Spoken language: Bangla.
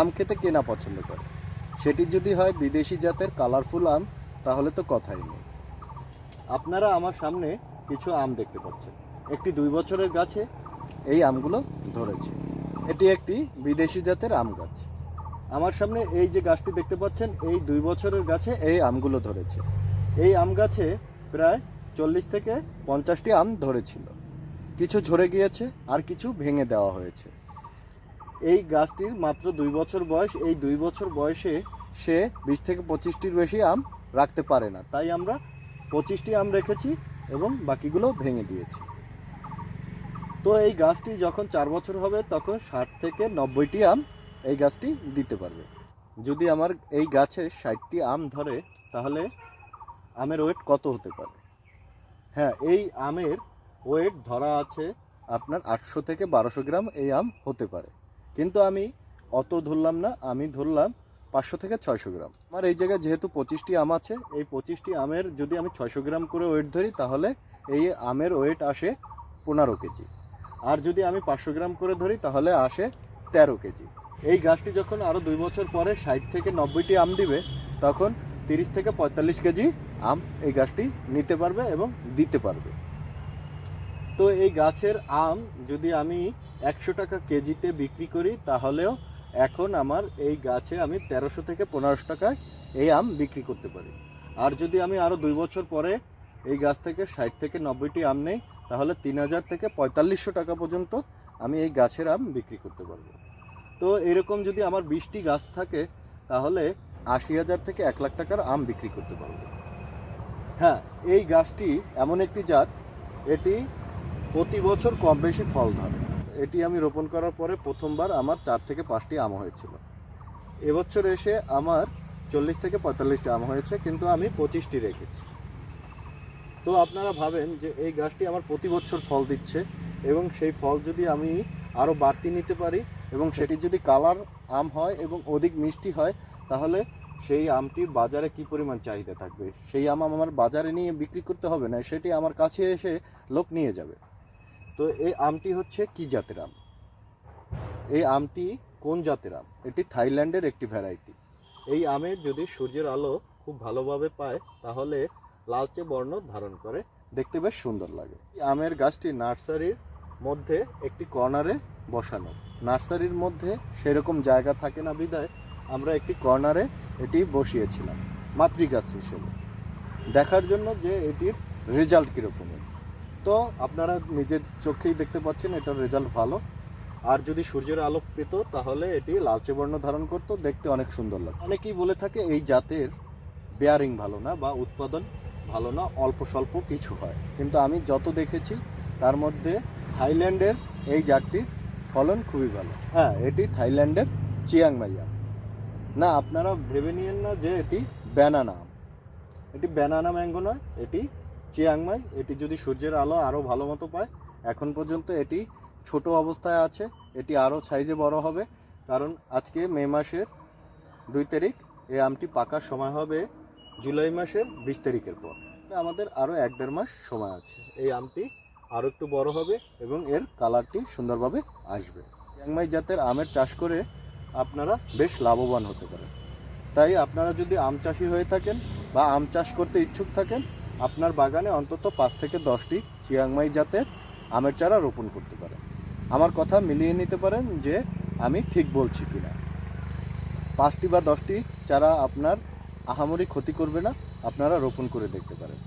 আম খেতে কেনা পছন্দ করে? সেটি যদি হয় বিদেশি জাতের কালারফুল আম, তাহলে তো কথাই নেই। আপনারা আমার সামনে কিছু আম দেখতে পাচ্ছেন। একটি দুই বছরের গাছে এই আমগুলো ধরেছে। এটি একটি বিদেশি জাতের আম গাছ। আমার সামনে এই যে গাছটি দেখতে পাচ্ছেন, এই দুই বছরের গাছে এই আমগুলো ধরেছে। এই আম গাছে প্রায় চল্লিশ থেকে পঞ্চাশটি আম ধরেছিল। কিছু ঝরে গিয়েছে আর কিছু ভেঙে দেওয়া হয়েছে। এই গাছটির মাত্র দুই বছর বয়স, এই দুই বছর বয়সে সে বিশ থেকে পঁচিশটির বেশি আম রাখতে পারে না। তাই আমরা পঁচিশটি আম রেখেছি এবং বাকিগুলো ভেঙে দিয়েছি। তো এই গাছটি যখন চার বছর হবে, তখন ষাট থেকে নব্বইটি আম এই গাছটি দিতে পারবে। যদি আমার এই গাছে ষাটটি আম ধরে, তাহলে আমের ওয়েট কত হতে পারে? হ্যাঁ এই আমের ওয়েট ধরা আছে আপনার আটশো থেকে বারোশো গ্রাম এই আম হতে পারে। কিন্তু আমি অত ধরলাম না, আমি ধরলাম পাঁচশো থেকে ছয়শো গ্রাম। আমার এই জায়গায় যেহেতু পঁচিশটি আম আছে, এই পঁচিশটি আমের যদি আমি ছয়শো গ্রাম করে ওয়েট ধরি, তাহলে এই আমের ওয়েট আসে পনেরো কেজি। আর যদি আমি পাঁচশো গ্রাম করে ধরি, তাহলে আসে তেরো কেজি। এই গাছটি যখন আরও দুই বছর পরে ষাট থেকে নব্বইটি আম দিবে, তখন তিরিশ থেকে পঁয়তাল্লিশ কেজি আম এই গাছটি নিতে পারবে এবং দিতে পারবে। তো এই গাছের আম যদি আমি একশো টাকা কেজিতে বিক্রি করি, তাহলেও এখন আমার এই গাছে আমি তেরোশো থেকে পনেরোশো টাকায় এই আম বিক্রি করতে পারি। আর যদি আমি আরও দুই বছর পরে এই গাছ থেকে ষাট থেকে নব্বইটি আম নেই, তাহলে তিন হাজার থেকে পঁয়তাল্লিশশো টাকা পর্যন্ত আমি এই গাছের আম বিক্রি করতে পারব। তো এরকম যদি আমার বিশটি গাছ থাকে, তাহলে আশি হাজার থেকে এক লাখ টাকার আম বিক্রি করতে পারব। হ্যাঁ এই গাছটি এমন একটি জাত, এটি প্রতি বছর কম বেশি ফল ধরে। এটি আমি রোপণ করার পরে প্রথমবার আমার চার থেকে পাঁচটি আম হয়েছিল। এবছর এসে আমার চল্লিশ থেকে পঁয়তাল্লিশটি আম হয়েছে, কিন্তু আমি পঁচিশটি রেখেছি। তো আপনারা ভাবেন যে এই গাছটি আমার প্রতি বছর ফল দিচ্ছে এবং সেই ফল যদি আমি আরও বাড়তি নিতে পারি এবং সেটি যদি কালার আম হয় এবং অধিক মিষ্টি হয়, তাহলে সেই আমটির বাজারে কি পরিমাণ চাহিদা থাকবে? সেই আম আমার বাজারে নিয়ে বিক্রি করতে হবে না, সেটি আমার কাছে এসে লোক নিয়ে যাবে। তো এই আমটি হচ্ছে কি জাতের আম? এই আমটি কোন জাতের আম? এটি থাইল্যান্ডের একটি ভ্যারাইটি। এই আমে যদি সূর্যের আলো খুব ভালোভাবে পায়, তাহলে লালচে বর্ণ ধারণ করে। দেখতে বেশ সুন্দর লাগে। এই আমের গাছটি নার্সারির মধ্যে একটি কর্নারে বসানো। নার্সারির মধ্যে সেরকম জায়গা থাকে না বিদায় আমরা একটি কর্নারে এটি বসিয়েছিলাম, মাতৃগাছ হিসেবে। দেখার জন্য যে এটির রেজাল্ট কীরকমের তো আপনারা নিজের চোখেই দেখতে পাচ্ছেন, এটার রেজাল্ট ভালো। আর যদি সূর্যের আলো পেত, তাহলে এটি লালচে বর্ণ ধারণ করতো, দেখতে অনেক সুন্দর লাগে অনেকেই বলে থাকে, এই জাতের বেয়ারিং ভালো না বা উৎপাদন ভালো না, অল্প স্বল্প কিছু হয়। কিন্তু আমি যত দেখেছি, তার মধ্যে থাইল্যান্ডের এই জাতটির ফলন খুবই ভালো। হ্যাঁ এটি থাইল্যান্ডের চিয়াংমাই আম না, আপনারা ভেবে নিয়েন না যে এটি ব্যানানা এটি ব্যানানা ম্যাঙ্গো নয়, এটি চিয়াংমাই এটি যদি সূর্যের আলো আরও ভালো মতো পায়, এখন পর্যন্ত এটি ছোট অবস্থায় আছে, এটি আরও সাইজে বড় হবে, কারণ আজকে মে মাসের দুই তারিখ এই আমটি পাকার সময় হবে জুলাই মাসের বিশ তারিখের পর। আমাদের আরও এক দেড় মাস সময় আছে, এই আমটি আরও একটু বড় হবে এবং এর কালারটি সুন্দরভাবে আসবে। চিয়াংমাই জাতের আমের চাষ করে আপনারা বেশ লাভবান হতে পারেন। তাই আপনারা যদি আম চাষি হয়ে থাকেন বা আম চাষ করতে ইচ্ছুক থাকেন আপনার বাগানে অন্তত পাঁচ থেকে দশটি চিয়াংমাই জাতের আমের চারা রোপণ করতে পারেন আমার কথা মিলিয়ে নিতে পারেন যে আমি ঠিক বলছি কি না পাঁচটি বা দশটি চারা আপনার আহামরি ক্ষতি করবে না, আপনারা রোপণ করে দেখতে পারেন।